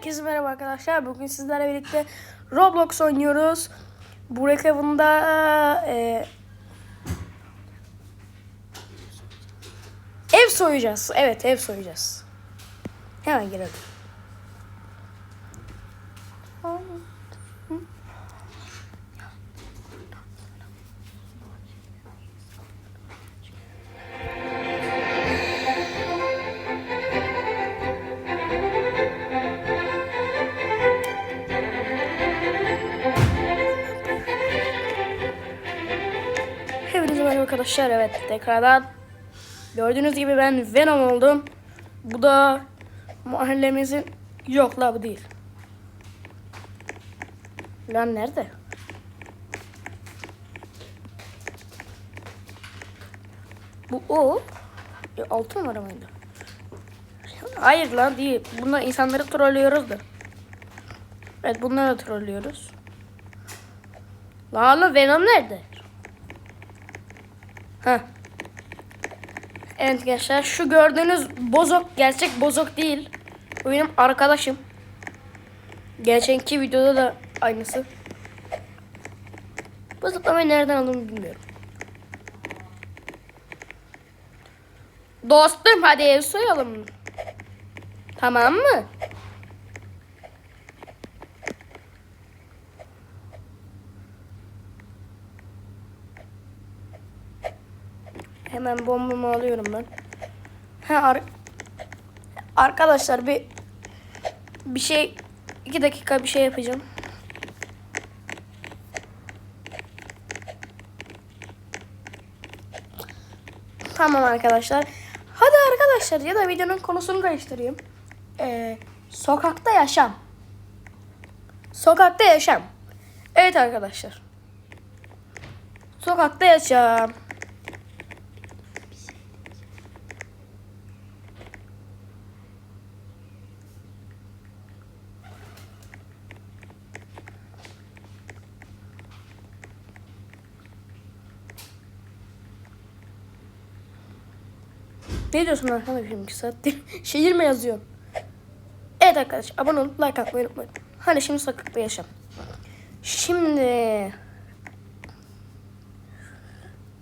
Herkese merhaba arkadaşlar. Bugün sizlerle birlikte Roblox oynuyoruz. Bu reklamında e, ev soyacağız. Evet ev soyacağız. Hemen girelim. Arkadaşlar. Evet tekrardan gördüğünüz gibi ben Venom oldum. Bu da mahallemizin yok la bu değil. Lan nerede? Bu o. E, altı numara mıydı? Hayır lan değil. Bunlar insanları trollüyoruz da. Evet bunları da trollüyoruz. Lan Venom nerede? Ha. Evet gençler şu gördüğünüz bozok gerçek bozok değil. Bu benim arkadaşım. Geçenki videoda da aynısı. Bu zıplamayı nereden aldığımı bilmiyorum. Dostum hadi ev soyalım. Tamam mı? Hemen bombamı alıyorum ben. Ha, ar- arkadaşlar bir bir şey iki dakika bir şey yapacağım. Tamam arkadaşlar. Hadi arkadaşlar ya da videonun konusunu karıştırayım. Ee, sokakta yaşam. Sokakta yaşam. Evet arkadaşlar. Sokakta yaşam. Ne diyorsun arkadaşım iki saattir? Şehir mi yazıyorsun? Evet arkadaşlar abone olup like atmayı unutmayın. Hani şimdi sokakta yaşam. Şimdi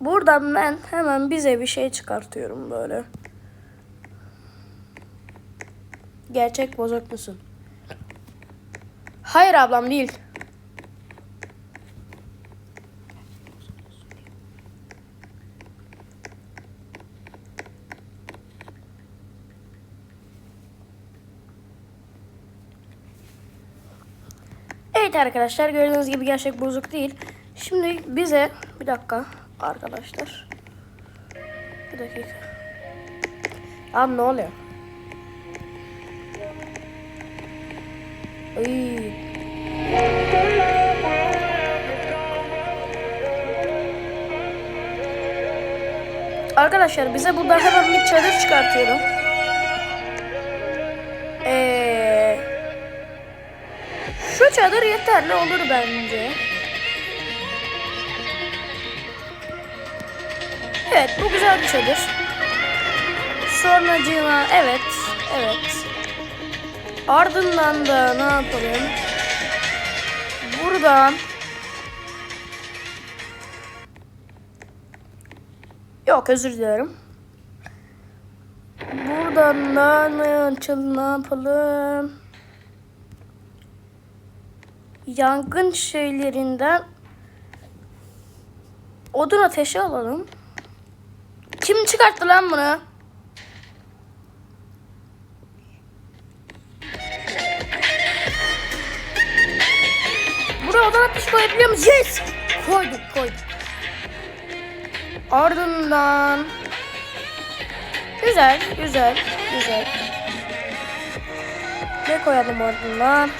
buradan ben hemen bize bir şey çıkartıyorum böyle. Gerçek bozuk musun? Hayır ablam değil. Evet arkadaşlar gördüğünüz gibi gerçek bozuk değil. Şimdi bize bir dakika arkadaşlar. Bir dakika. Abi ne oluyor? Ay. Arkadaşlar bize buradan hemen bir çadır çıkartıyorum. Çadır yeterli olur bence. Evet bu güzel bir çadır. Sonracığıma evet evet. Ardından da ne yapalım? Buradan Yok özür dilerim. Buradan da ne, ne yapalım? Yangın şeylerinden odun ateşi alalım. Kim çıkarttı lan bunu? Buraya odun ateşi koyabiliyor muyuz? Yes! Koyduk koyduk. Ardından Güzel, güzel, güzel. Ne koyalım ardından?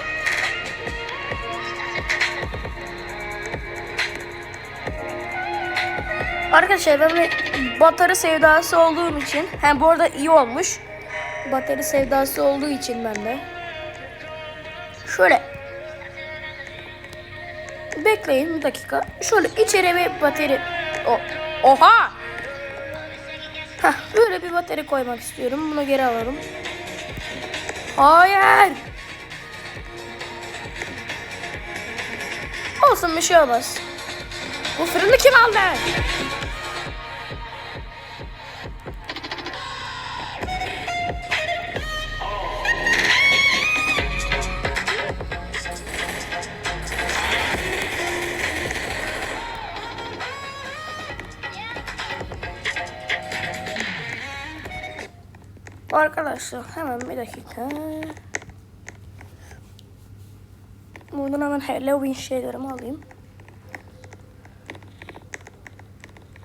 Arkadaşlar ben batarya sevdası olduğum için hem bu arada iyi olmuş. Batarya sevdası olduğu için ben de. Şöyle. Bekleyin bir dakika. Şöyle içeri bir batarya. O Oha! Heh, böyle bir batarya koymak istiyorum. Bunu geri alalım. Hayır! Olsun bir şey olmaz. Bu fırını kim aldı? Arkadaşlar hemen bir dakika. Buradan hemen Halloween şeylerimi alayım.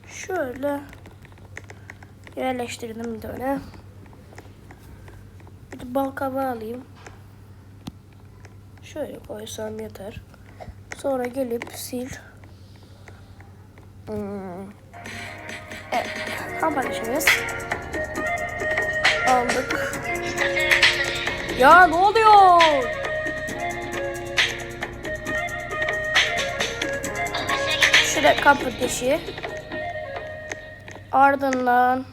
Şöyle yerleştirdim bir tane. Bir de bal kabağı alayım. Şöyle koysam yeter. Sonra gelip sil. Hmm. Evet. Kapanışımız. Aldık. Ya ne oluyor? Şurada kapı dişi. Ardından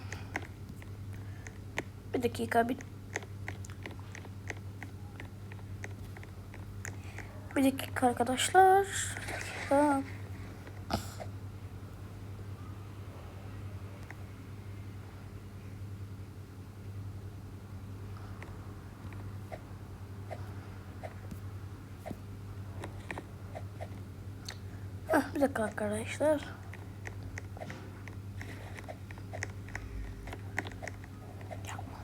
bir dakika bir bir dakika arkadaşlar. Bir dakika. Heh, bir dakika arkadaşlar. Yapma.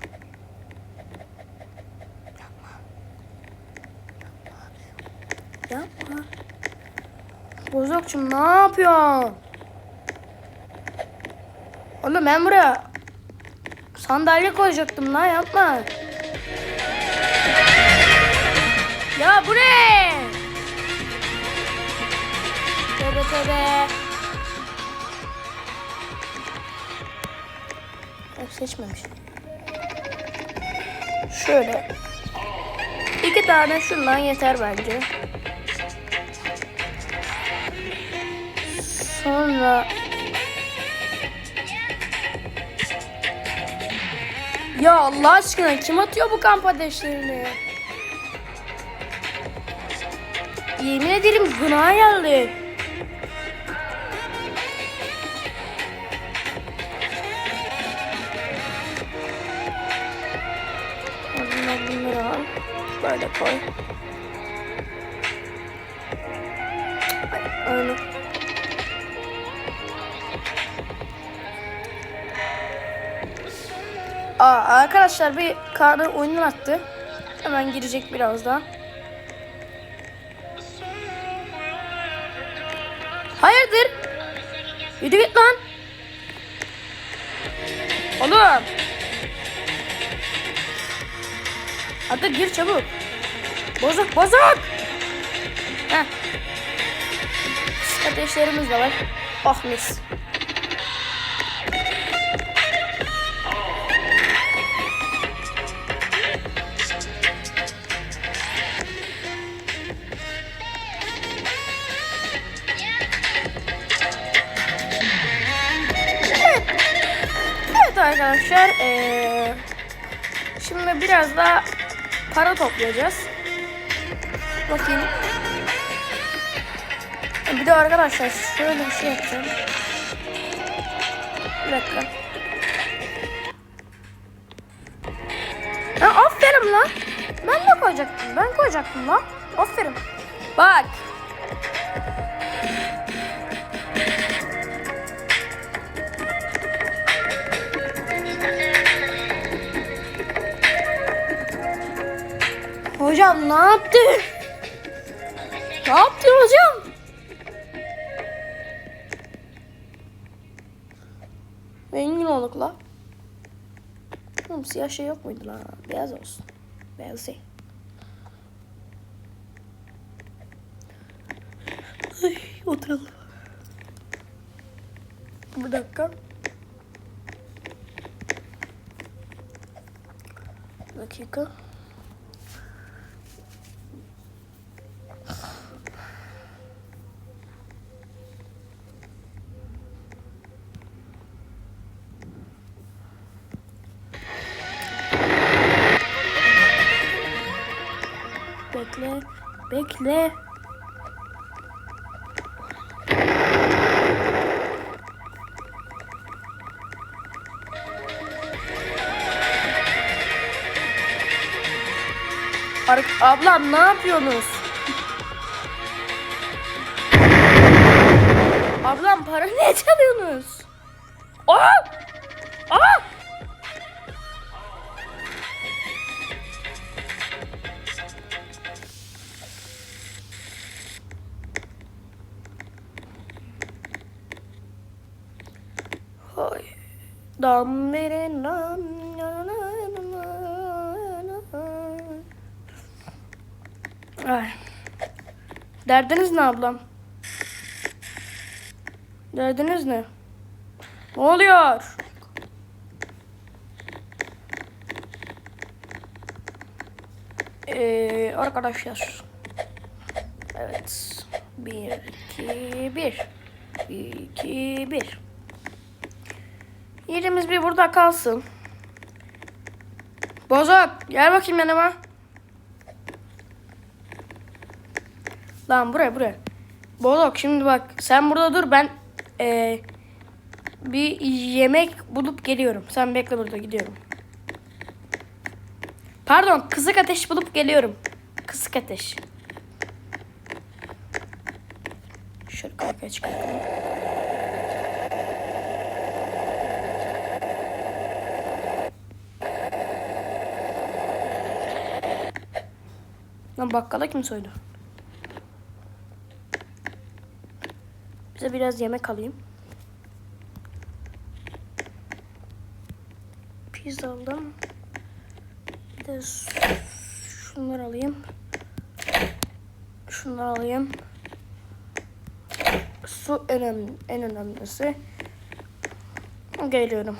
Yapma. Yapma. Bozokçum ne yapıyorsun? Oğlum ben buraya sandalye koyacaktım lan yapma. Ya bu ne? Tövbe tövbe. Yok seçmemiş. Şöyle. İki tane şundan yeter bence. Sonra Ya Allah aşkına kim atıyor bu kamp ateşlerini? Yemin ederim günah geldi. Bunları al. Böyle koy. Ay, Öyle. Aa, arkadaşlar bir karı oyundan attı. Hemen girecek birazdan. Hayırdır? Yürü git lan. Oğlum. Hadi gir çabuk. Bozuk bozuk. Heh. Ateşlerimiz de var. Oh mis. Evet. Arkadaşlar. eee, şimdi biraz daha para toplayacağız. Bakayım. Bir de arkadaşlar şöyle bir şey yapacağım. Bir dakika. Ha, aferin lan. Ben de koyacaktım. Ben koyacaktım lan. Aferin. Bak. Hocam ne yaptı? Ne yaptın hocam? Rengin olduk la. Oğlum siyah şey yok muydu lan? Beyaz olsun. Beyaz şey. Ay, oturalım. Bir dakika. Bir dakika. bekle. Bekle. Ar ablam ne yapıyorsunuz? ablam para ne çalıyorsunuz? Aa! Dam na. Ay. Derdiniz ne ablam? Derdiniz ne? Ne oluyor? Ee, arkadaşlar. Evet. Bir, iki, bir. Bir, iki, bir. Yerimiz bir burada kalsın. Bozok gel bakayım yanıma. Lan buraya buraya. Bozok şimdi bak sen burada dur ben eee, bir yemek bulup geliyorum. Sen bekle burada gidiyorum. Pardon kısık ateş bulup geliyorum. Kısık ateş. Şöyle kalkaya çıkartalım. Lan bakkala kim soydu? Bize biraz yemek alayım. Pizza aldım. Bir de şunları alayım. Şunları alayım. Su önemli, en önemlisi. Geliyorum.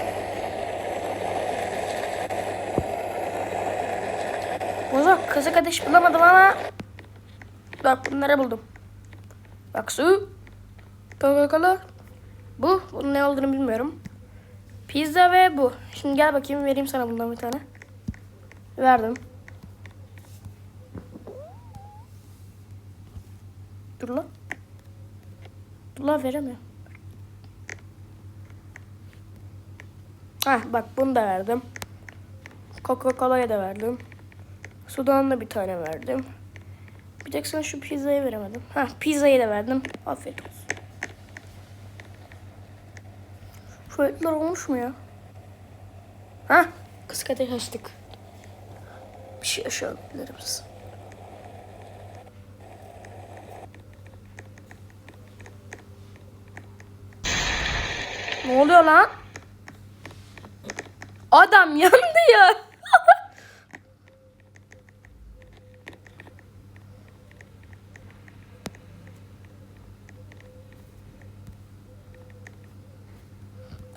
Bozok kızık ateş bulamadım ama bak bunları buldum. Bak su. Coca-Cola. Bu. Bunun ne olduğunu bilmiyorum. Pizza ve bu. Şimdi gel bakayım vereyim sana bundan bir tane. Verdim. Dur lan. Dur lan veremiyorum. Hah bak bunu da verdim. Coca-Cola'ya da verdim. Sudan da bir tane verdim. Bir tek sana şu pizzayı veremedim. Ha pizzayı da verdim. Afiyet olsun. Şu etler olmuş mu ya? Ha kısık ateş açtık. Bir şey yaşayabiliriz. Ne oluyor lan? Adam yandı ya.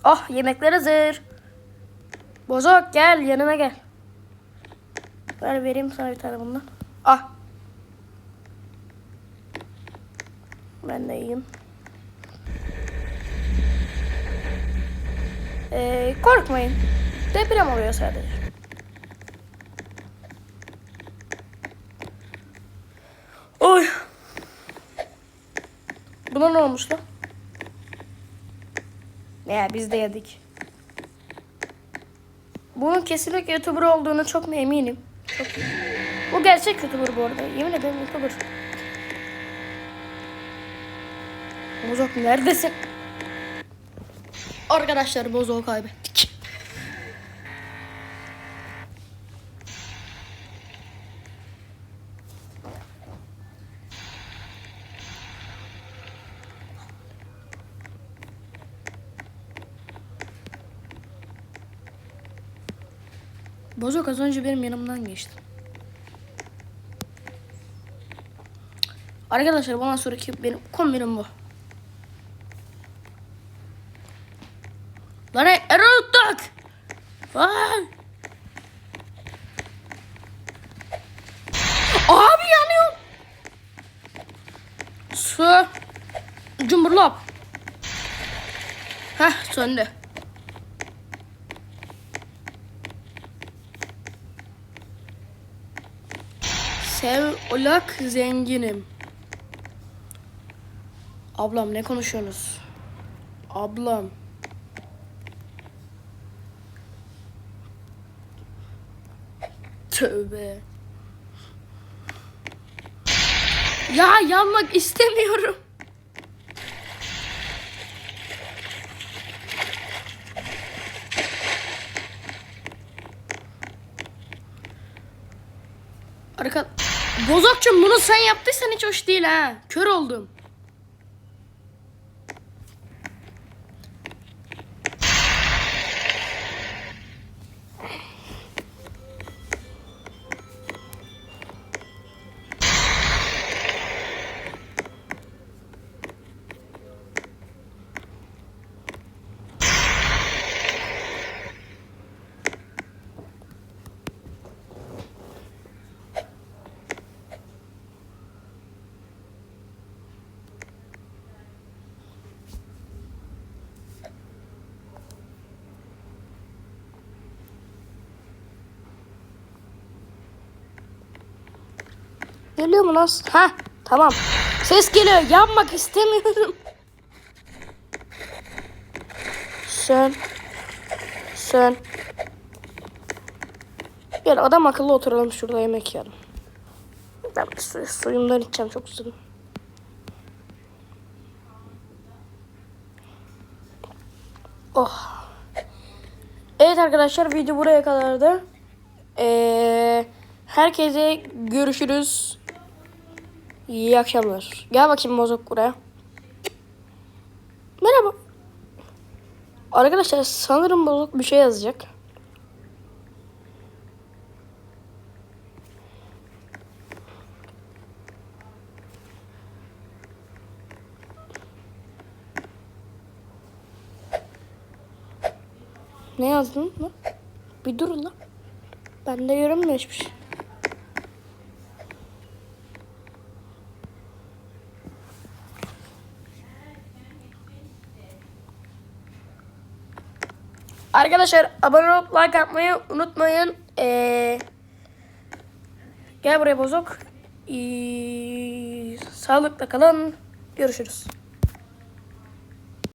Ah yemekler hazır. Bozok gel yanıma gel. Ver vereyim sana bir tane bundan. Ah. Ben de yiyeyim. Ee, korkmayın. Deprem oluyor sadece. Oy. Buna ne olmuş lan? Ya biz de yedik. Bunun kesinlikle YouTuber olduğunu çok mu eminim. Çok Bu gerçek YouTuber bu arada. Yemin ederim YouTuber. Bozok neredesin? Arkadaşlar Bozok'u kaybettik. Bozok az önce benim yanımdan geçti. Arkadaşlar bundan sonraki benim kombinim bu. Lan Erol tak! Vay! Abi yanıyor. Su. Cumburlop. Heh söndü. Sev olak zenginim. Ablam ne konuşuyorsunuz? Ablam. Tövbe. Ya yanmak istemiyorum. Arka... Bozokçum bunu sen yaptıysan hiç hoş değil ha. Kör oldum. Geliyor mu lan? Ha tamam. Ses geliyor. Yanmak istemiyorum. Sön. Sön. Gel adam akıllı oturalım şurada yemek yiyelim. Ben su, suyumdan içeceğim çok susadım. Oh. Evet arkadaşlar video buraya kadardı. Ee, herkese görüşürüz. İyi akşamlar. Gel bakayım bozuk buraya. Merhaba. Arkadaşlar sanırım bozuk bir şey yazacak. Ne yazdın lan? Bir dur lan. Bende görünmüyor hiçbir şey. Arkadaşlar abone olup like atmayı unutmayın. Ee, gel buraya bozuk. Ee, sağlıkla kalın. Görüşürüz.